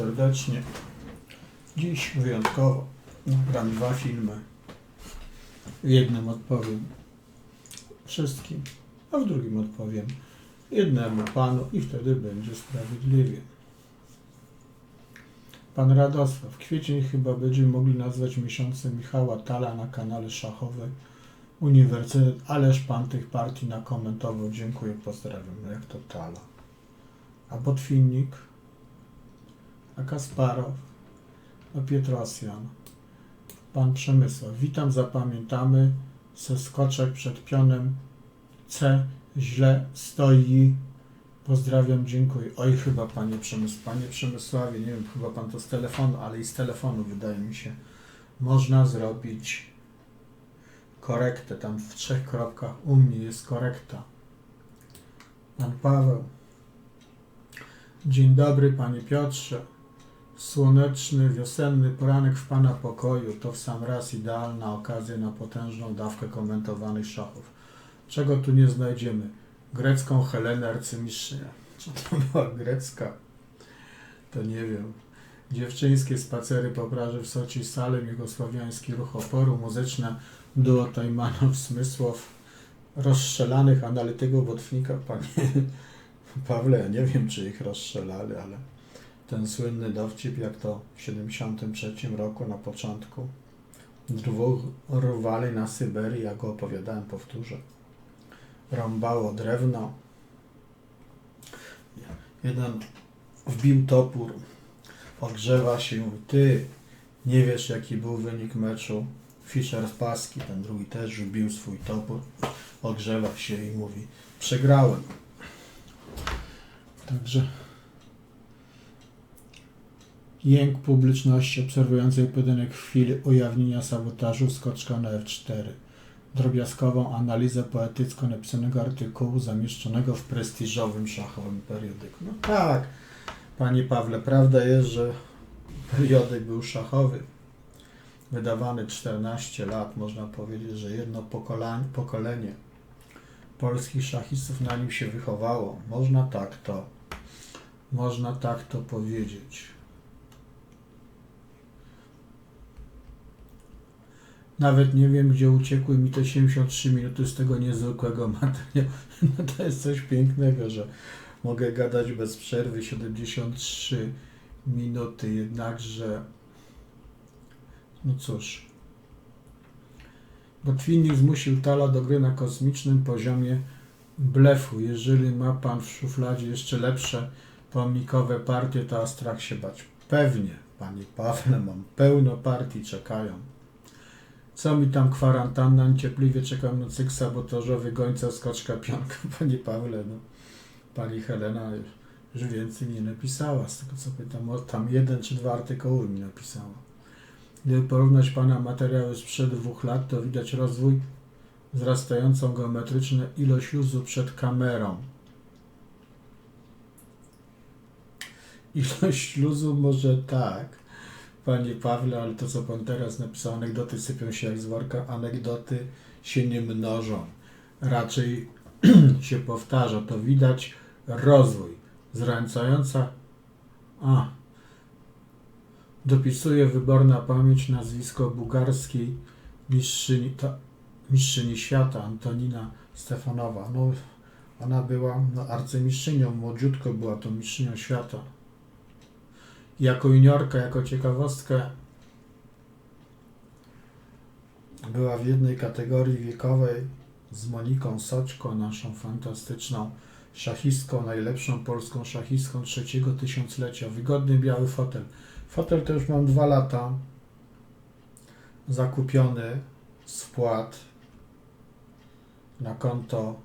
serdecznie. Dziś wyjątkowo nagram dwa filmy. W jednym odpowiem wszystkim, a w drugim odpowiem jednemu panu i wtedy będzie sprawiedliwie. Pan Radosław. Kwiecień chyba będziemy mogli nazwać miesiącem Michała Tala na kanale szachowym Uniwersytet. Ależ pan tych partii nakomentował. Dziękuję, pozdrawiam. Jak to Tala? A Botwinnik? A Kasparow? A Pietrosjan? Pan Przemysław. Witam, zapamiętamy. Se skoczek przed pionem C źle stoi. Pozdrawiam, dziękuję. Oj, chyba panie Przemysł, panie Przemysławie, nie wiem, chyba pan to z telefonu, ale i z telefonu wydaje mi się, można zrobić korektę. Tam w trzech kropkach u mnie jest korekta. Pan Paweł. Dzień dobry, panie Piotrze. Słoneczny, wiosenny poranek w pana pokoju to w sam raz idealna okazja na potężną dawkę komentowanych szachów. Czego tu nie znajdziemy? Grecką Helenę arcymistrzynię. Czy to była grecka? To nie wiem. Dziewczyńskie spacery po plaży w Soczi Salem, jugosławiański ruch oporu, muzyczne duo Tajmanów, Smysłow, rozstrzelanych analityków Botwnika. Panie Pawle, ja nie wiem, czy ich rozstrzelali, ale ten słynny dowcip, jak to w 73 roku na początku dwóch rwali na Syberii, ja go opowiadałem, powtórzę rąbało drewno. Jeden wbił topór, ogrzewa się i ty nie wiesz jaki był wynik meczu. Fischer z paski, ten drugi też wbił swój topór, ogrzewa się i mówi, przegrałem. Także jęk publiczności obserwującej pojedynek w chwili ujawnienia sabotażu skoczka na F4 drobiazgową analizę poetycką napisanego artykułu zamieszczonego w prestiżowym szachowym periodyku. No tak, panie Pawle, prawda jest, że periodyk był szachowy, wydawany 14 lat, można powiedzieć, że jedno pokolenie, pokolenie polskich szachistów na nim się wychowało. Można tak to, można tak to powiedzieć. Nawet nie wiem, gdzie uciekły mi te 73 minuty z tego niezwykłego materiału. No to jest coś pięknego, że mogę gadać bez przerwy 73 minuty, jednakże no cóż. Botwinnik zmusił Tala do gry na kosmicznym poziomie blefu. Jeżeli ma pan w szufladzie jeszcze lepsze pomnikowe partie, to a strach się bać. Pewnie, panie Pawle, mam pełno partii, czekają. Co mi tam kwarantanna, niecierpliwie czekam na cykl sabotażowy, gońca, skoczka, pionka. Panie Pawle, no. Pani Helena już, już więcej nie napisała, z tego co pytam, tam jeden czy dwa artykuły mi napisała. Gdyby porównać Pana materiały sprzed dwóch lat, to widać rozwój, wzrastającą geometryczną ilość luzu przed kamerą. Ilość luzu może tak, Panie Pawle, ale to co Pan teraz napisał, anegdoty sypią się jak z worka, anegdoty się nie mnożą. Raczej się powtarza. To widać rozwój. Zręcająca. A. Dopisuje wyborna pamięć nazwisko bułgarskiej mistrzyni, ta, mistrzyni świata Antonina Stefanowa. No, ona była no, arcymistrzynią, młodziutko była to mistrzynią świata jako juniorka, jako ciekawostkę była w jednej kategorii wiekowej z Moniką Soczko, naszą fantastyczną szachistką, najlepszą polską szachistką trzeciego tysiąclecia. Wygodny biały fotel. Fotel to już mam dwa lata zakupiony z wpłat na konto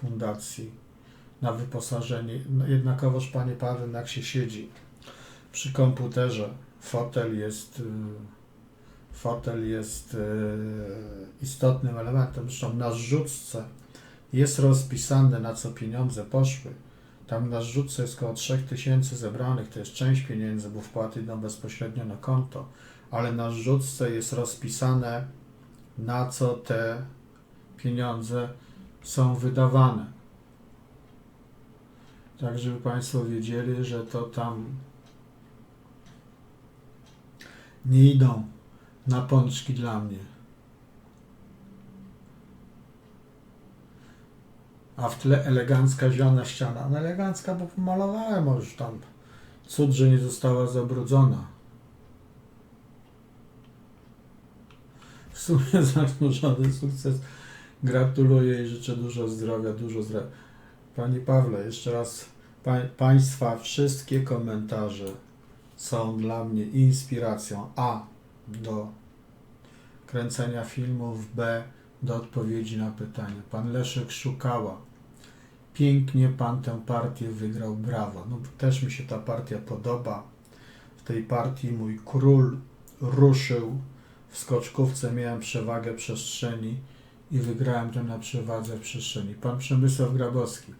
fundacji, na wyposażenie. Jednakowoż, Panie Paweł, jak się siedzi przy komputerze fotel jest, y, fotel jest y, istotnym elementem. Zresztą na zrzutce jest rozpisane, na co pieniądze poszły. Tam na zrzutce jest około 3000 zebranych, to jest część pieniędzy, bo wpłaty idą bezpośrednio na konto, ale na zrzutce jest rozpisane, na co te pieniądze są wydawane. Tak, żeby Państwo wiedzieli, że to tam nie idą na pączki dla mnie. A w tle elegancka zielona ściana. No elegancka, bo pomalowałem już tam. Cud, że nie została zabrudzona. W sumie zasłużony sukces. Gratuluję i życzę dużo zdrowia, dużo zdrowia. Panie Pawle, jeszcze raz pa, Państwa wszystkie komentarze są dla mnie inspiracją A do kręcenia filmów, B do odpowiedzi na pytania. Pan Leszek Szukała. Pięknie Pan tę partię wygrał, brawo. No, też mi się ta partia podoba. W tej partii mój król ruszył. W skoczkówce miałem przewagę przestrzeni i wygrałem to na przewadze w przestrzeni. Pan Przemysław Grabowski.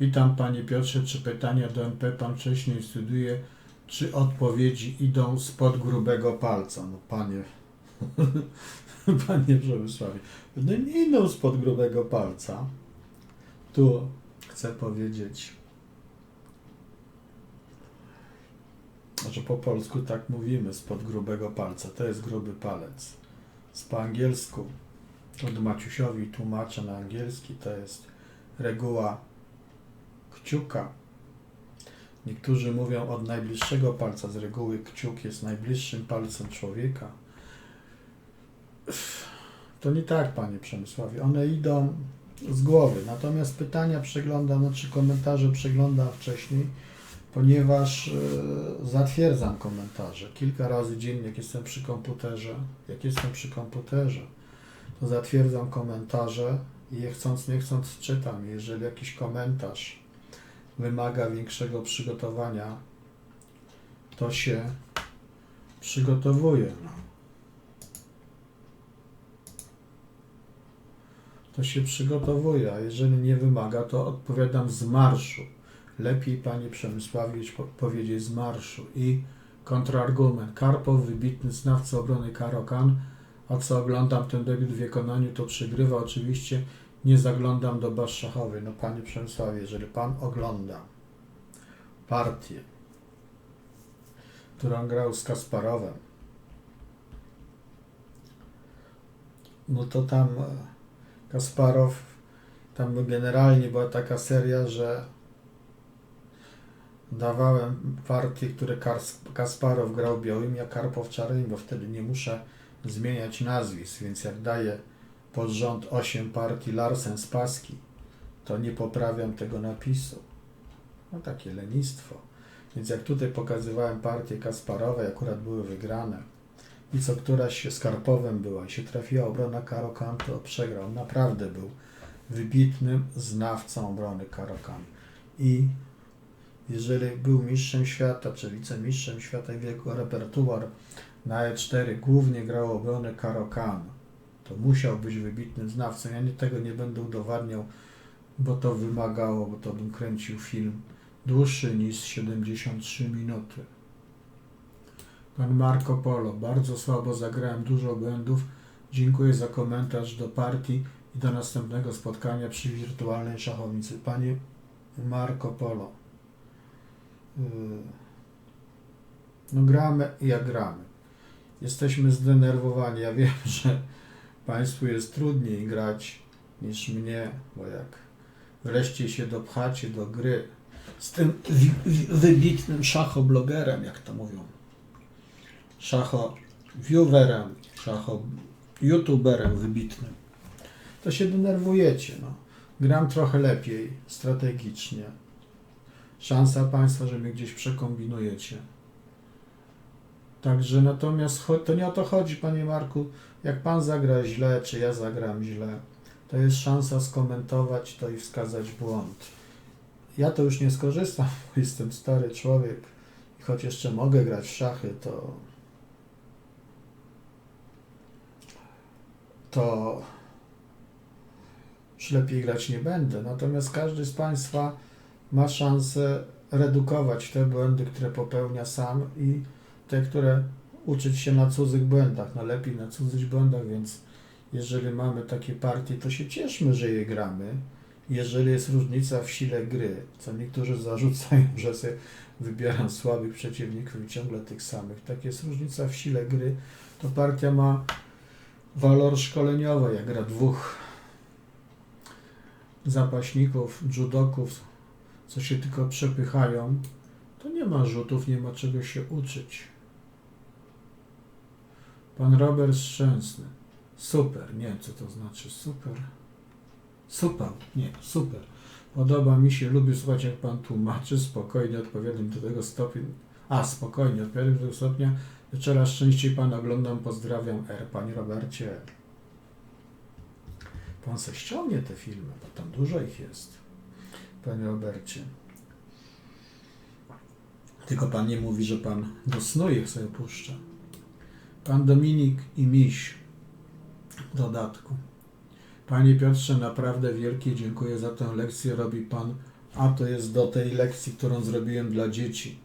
Witam Panie Piotrze. Czy pytania do NP Pan wcześniej studiuje? Czy odpowiedzi idą spod grubego palca? No Panie, Panie Przemysławie, no nie idą spod grubego palca. Tu chcę powiedzieć, że po polsku tak mówimy, spod grubego palca. To jest gruby palec. Z po angielsku, od Maciusiowi tłumaczę na angielski, to jest reguła kciuka. Niektórzy mówią od najbliższego palca. Z reguły kciuk jest najbliższym palcem człowieka. To nie tak, panie Przemysławie. One idą z głowy. Natomiast pytania przeglądam, znaczy komentarze przeglądam wcześniej, ponieważ e, zatwierdzam komentarze. Kilka razy dziennie, jak jestem przy komputerze, jak jestem przy komputerze, to zatwierdzam komentarze i je chcąc, nie chcąc czytam. Jeżeli jakiś komentarz wymaga większego przygotowania, to się przygotowuje. To się przygotowuje, a jeżeli nie wymaga, to odpowiadam z marszu. Lepiej, panie Przemysławie, po- powiedzieć z marszu. I kontrargument. Karpow, wybitny znawca obrony Karokan, a co oglądam ten debiut w wykonaniu, to przegrywa. Oczywiście nie zaglądam do baz szachowej. No panie Przemysławie, jeżeli pan ogląda partię, którą grał z Kasparowem, no to tam e, Kasparow, tam generalnie była taka seria, że dawałem partie, które Kasparow grał białymi, a Karpow czarnymi, bo wtedy nie muszę zmieniać nazwisk, więc jak daję pod rząd 8 partii Larsen z Paski, to nie poprawiam tego napisu. No takie lenistwo. Więc jak tutaj pokazywałem partie Kasparowe, akurat były wygrane i co któraś się z Karpowem była i się trafiła obrona Karokan, to przegrał. Naprawdę był wybitnym znawcą obrony Karokan. I jeżeli był mistrzem świata, czy wicemistrzem świata i jego repertuar na E4 głównie grał obronę Karokan, to musiał być wybitnym znawcą. Ja nie, tego nie będę udowadniał, bo to wymagało, bo to bym kręcił film dłuższy niż 73 minuty. Pan Marco Polo, bardzo słabo zagrałem, dużo błędów. Dziękuję za komentarz do partii i do następnego spotkania przy wirtualnej szachownicy. Panie Marco Polo, yy, no gramy jak gramy. Jesteśmy zdenerwowani. Ja wiem, że Państwu jest trudniej grać niż mnie, bo jak wreszcie się dopchacie do gry z tym wybitnym szachoblogerem, jak to mówią, szacho-viewerem, szacho-youtuberem wybitnym, to się denerwujecie. No. Gram trochę lepiej, strategicznie. Szansa Państwa, że mnie gdzieś przekombinujecie. Także natomiast to nie o to chodzi, Panie Marku. Jak Pan zagra źle, czy ja zagram źle, to jest szansa skomentować to i wskazać błąd. Ja to już nie skorzystam, bo jestem stary człowiek i choć jeszcze mogę grać w szachy, to to już lepiej grać nie będę. Natomiast każdy z Państwa ma szansę redukować te błędy, które popełnia sam i te, które uczyć się na cudzych błędach. No lepiej na cudzych błędach, więc jeżeli mamy takie partie, to się cieszmy, że je gramy jeżeli jest różnica w sile gry, co niektórzy zarzucają, że sobie wybieram słabych przeciwników i ciągle tych samych, tak jest różnica w sile gry, to partia ma walor szkoleniowy, jak gra dwóch zapaśników, judoków, co się tylko przepychają, to nie ma rzutów, nie ma czego się uczyć. Pan Robert Szczęsny. Super. Nie wiem, co to znaczy super. Super. Nie, super. Podoba mi się, lubię słuchać, jak Pan tłumaczy. Spokojnie odpowiadam do tego stopnia. A, spokojnie odpowiadam do tego stopnia. Coraz częściej Pan oglądam. Pozdrawiam R. Panie Robercie. Pan se ściągnie te filmy, bo tam dużo ich jest. Panie Robercie. Tylko Pan nie mówi, że Pan do snu ich sobie puszcza. Pan Dominik i Miś w dodatku. Panie Piotrze, naprawdę wielkie dziękuję za tę lekcję. Robi Pan, a to jest do tej lekcji, którą zrobiłem dla dzieci.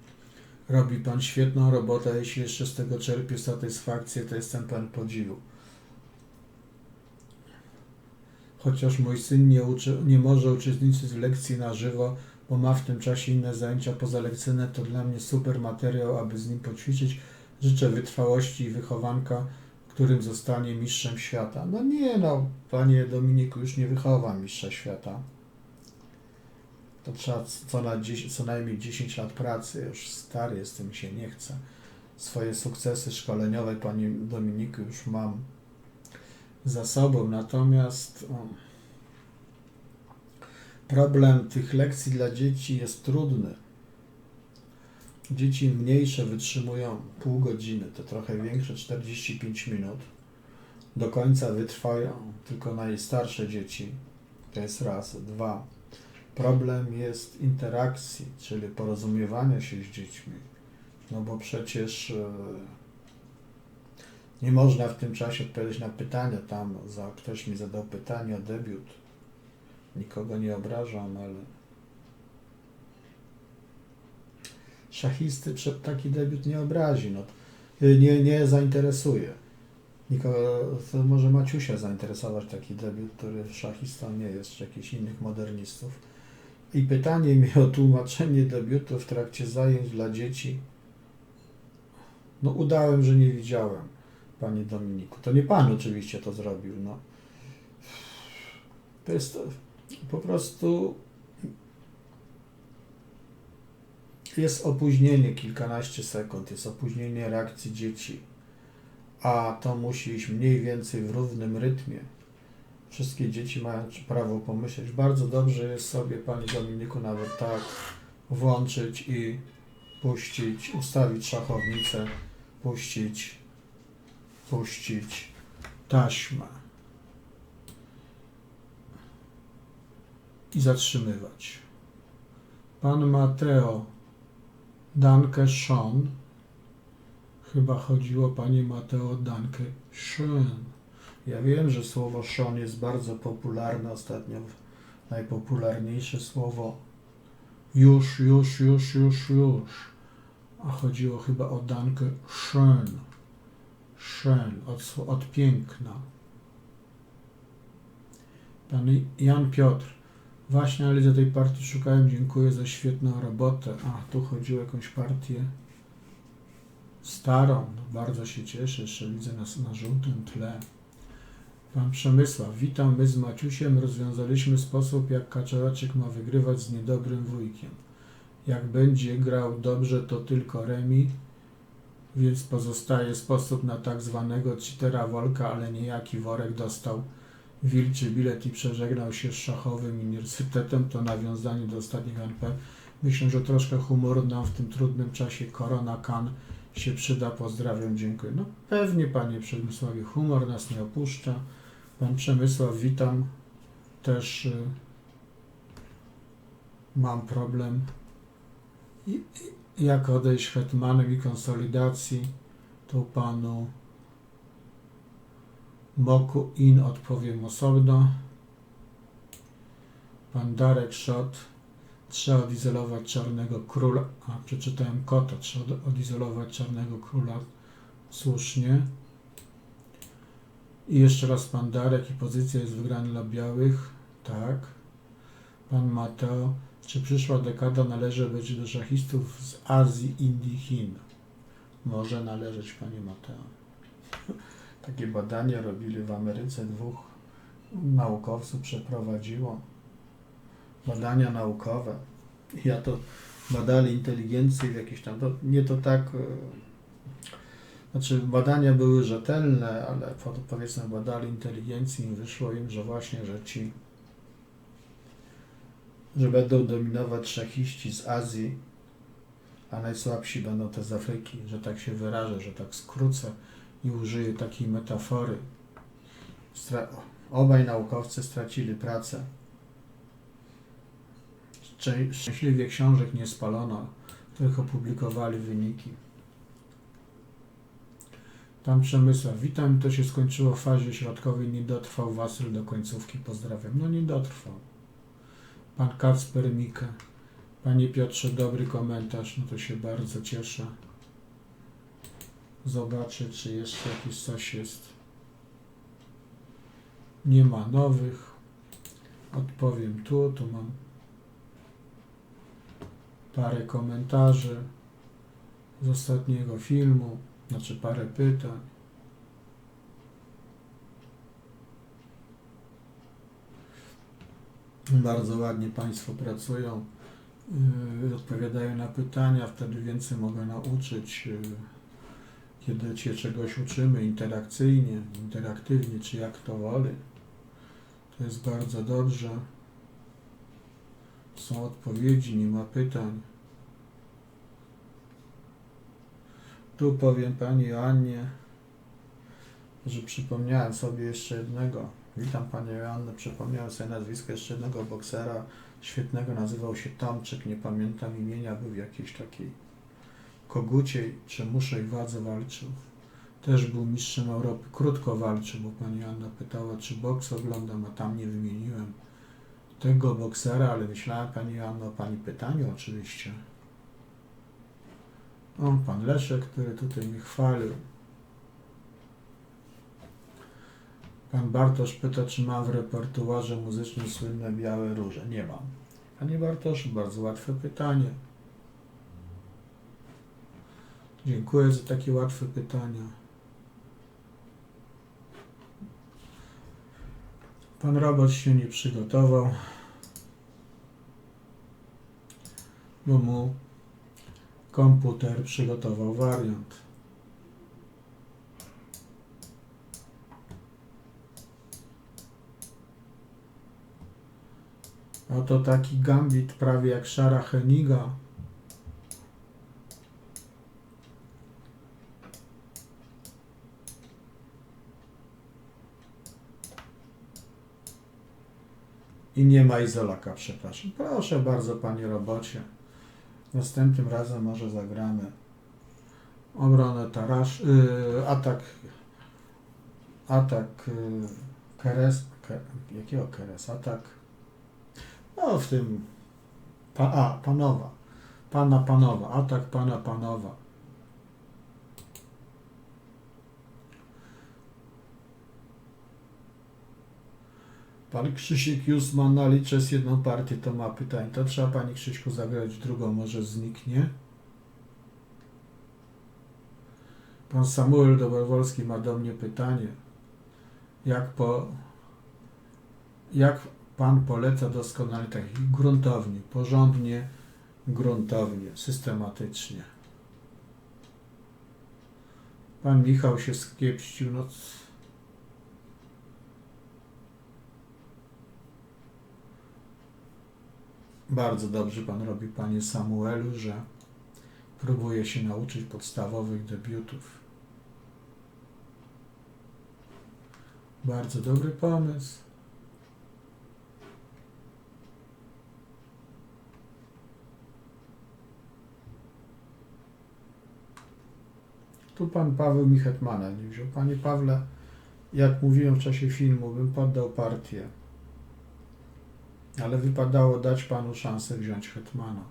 Robi Pan świetną robotę, jeśli jeszcze z tego czerpię satysfakcję, to jestem Pan podziwu. Chociaż mój syn nie, uczy, nie może uczestniczyć w lekcji na żywo, bo ma w tym czasie inne zajęcia pozalekcyjne, to dla mnie super materiał, aby z nim poćwiczyć. Życzę wytrwałości i wychowanka, którym zostanie mistrzem świata. No nie no, panie Dominiku, już nie wychowa mistrza świata. To trzeba co, na 10, co najmniej 10 lat pracy, już stary jestem, się nie chce. Swoje sukcesy szkoleniowe, panie Dominiku, już mam za sobą, natomiast o, problem tych lekcji dla dzieci jest trudny. Dzieci mniejsze wytrzymują pół godziny, to trochę większe 45 minut. Do końca wytrwają tylko najstarsze dzieci. To jest raz. Dwa. Problem jest interakcji, czyli porozumiewania się z dziećmi. No bo przecież e, nie można w tym czasie odpowiedzieć na pytania. Tam za, ktoś mi zadał pytanie o debiut. Nikogo nie obrażam, ale szachisty przed taki debiut nie obrazi, no, nie, nie zainteresuje. Nikogo, to może Maciusia zainteresować taki debiut, który szachistą nie jest, czy jakichś innych modernistów. I pytanie mi o tłumaczenie debiutu w trakcie zajęć dla dzieci. No udałem, że nie widziałem, panie Dominiku. To nie pan oczywiście to zrobił, no. To jest po prostu jest opóźnienie kilkanaście sekund, jest opóźnienie reakcji dzieci, a to musi iść mniej więcej w równym rytmie. Wszystkie dzieci mają prawo pomyśleć. Bardzo dobrze jest sobie, Panie Dominiku, nawet tak włączyć i puścić, ustawić szachownicę, puścić, puścić taśmę i zatrzymywać. Pan Mateo Danke schön. Chyba chodziło Panie Mateo Danke schön. Ja wiem, że słowo schön jest bardzo popularne ostatnio. Najpopularniejsze słowo już, już, już, już, już. A chodziło chyba o Danke schön. Schön, od, od piękna. Pan Jan Piotr. Właśnie analizę tej partii szukałem. Dziękuję za świetną robotę. A, tu chodziło o jakąś partię starą. No, bardzo się cieszę. Jeszcze widzę nas na żółtym tle. Pan Przemysław. Witam. My z Maciusiem rozwiązaliśmy sposób, jak Kaczeraczek ma wygrywać z niedobrym wujkiem. Jak będzie grał dobrze, to tylko remi, więc pozostaje sposób na tak zwanego cheatera Wolka, ale niejaki worek dostał wilczy bilet i przeżegnał się z szachowym uniwersytetem, to nawiązanie do ostatnich NP. Myślę, że troszkę humoru nam w tym trudnym czasie Korona Kan się przyda. Pozdrawiam, dziękuję. No pewnie Panie Przemysławie, humor nas nie opuszcza. Pan Przemysław, witam. Też y, mam problem. I, jak odejść hetmanem i konsolidacji, to Panu Moku In odpowiem osobno. Pan Darek Szot. Trzeba odizolować czarnego króla. A, przeczytałem kota. Trzeba odizolować czarnego króla. Słusznie. I jeszcze raz pan Darek i pozycja jest wygrana dla białych. Tak. Pan Mateo, czy przyszła dekada należy być do szachistów z Azji, Indii, Chin? Może należeć, panie Mateo. Takie badania robili w Ameryce, dwóch naukowców przeprowadziło. Badania naukowe. Ja to badali inteligencję w jakieś tam, to, nie to tak, e, znaczy badania były rzetelne, ale po- powiedzmy badali inteligencję i wyszło im, że właśnie, że ci, że będą dominować szachiści z Azji, a najsłabsi będą te z Afryki, że tak się wyrażę, że tak skrócę i użyję takiej metafory. Stra- obaj naukowcy stracili pracę. Szczę- Szczęśliwie książek nie spalono, tylko publikowali wyniki. Tam Przemysław, witam, to się skończyło w fazie środkowej, nie dotrwał Wasyl do końcówki, pozdrawiam. No nie dotrwał. Pan Kacper Mika. Panie Piotrze, dobry komentarz, no to się bardzo cieszę. Zobaczę, czy jeszcze jakiś coś jest. Nie ma nowych. Odpowiem tu, tu mam parę komentarzy z ostatniego filmu, znaczy parę pytań. Bardzo ładnie Państwo pracują, yy, odpowiadają na pytania, wtedy więcej mogę nauczyć, yy, kiedy się czegoś uczymy interakcyjnie, interaktywnie, czy jak to woli. To jest bardzo dobrze. Są odpowiedzi, nie ma pytań. Tu powiem Pani Joannie, że przypomniałem sobie jeszcze jednego. Witam Panią Joannę, przypomniałem sobie nazwisko jeszcze jednego boksera świetnego, nazywał się Tomczyk, nie pamiętam imienia, był w jakiejś takiej koguciej czy muszej wadze walczył. Też był mistrzem Europy, krótko walczył, bo Pani Joanna pytała, czy boks oglądam, a tam nie wymieniłem tego boksera, ale myślałem Pani Joanno o Pani pytaniu oczywiście. O, Pan Leszek, który tutaj mnie chwalił. Pan Bartosz pyta, czy mam w repertuarze muzycznym słynne Białe Róże. Nie mam. Panie Bartoszu, bardzo łatwe pytanie. Dziękuję za takie łatwe pytania. Pan Robert się nie przygotował, bo mu komputer przygotował wariant. Oto taki gambit prawie jak Szara Heniga. I nie ma izolaka, przepraszam. Proszę bardzo, panie robocie. Następnym razem może zagramy obronę tarasz, yy, atak, atak yy, keres, ke, jakiego keres, atak, no w tym, pa, a, panowa, pana panowa, atak pana panowa. Pan Krzysiek Jusman naliczę z jedną partię, to ma pytań. To trzeba Pani Krzyśku zagrać drugą, może zniknie. Pan Samuel Dobrowolski ma do mnie pytanie. Jak po... Jak Pan poleca doskonale tak gruntownie, porządnie, gruntownie, systematycznie. Pan Michał się skiepścił, no Bardzo dobrze Pan robi, Panie Samuelu, że próbuje się nauczyć podstawowych debiutów. Bardzo dobry pomysł. Tu Pan Paweł mi Hetmana nie wziął. Panie Pawle, jak mówiłem w czasie filmu, bym poddał partię. Ale wypadało dać panu szansę wziąć Hetmana.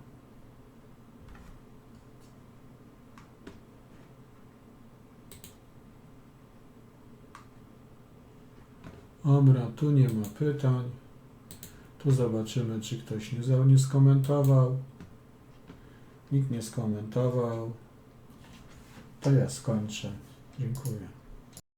Dobra, tu nie ma pytań. Tu zobaczymy, czy ktoś nie, nie skomentował. Nikt nie skomentował. To ja skończę. Dziękuję.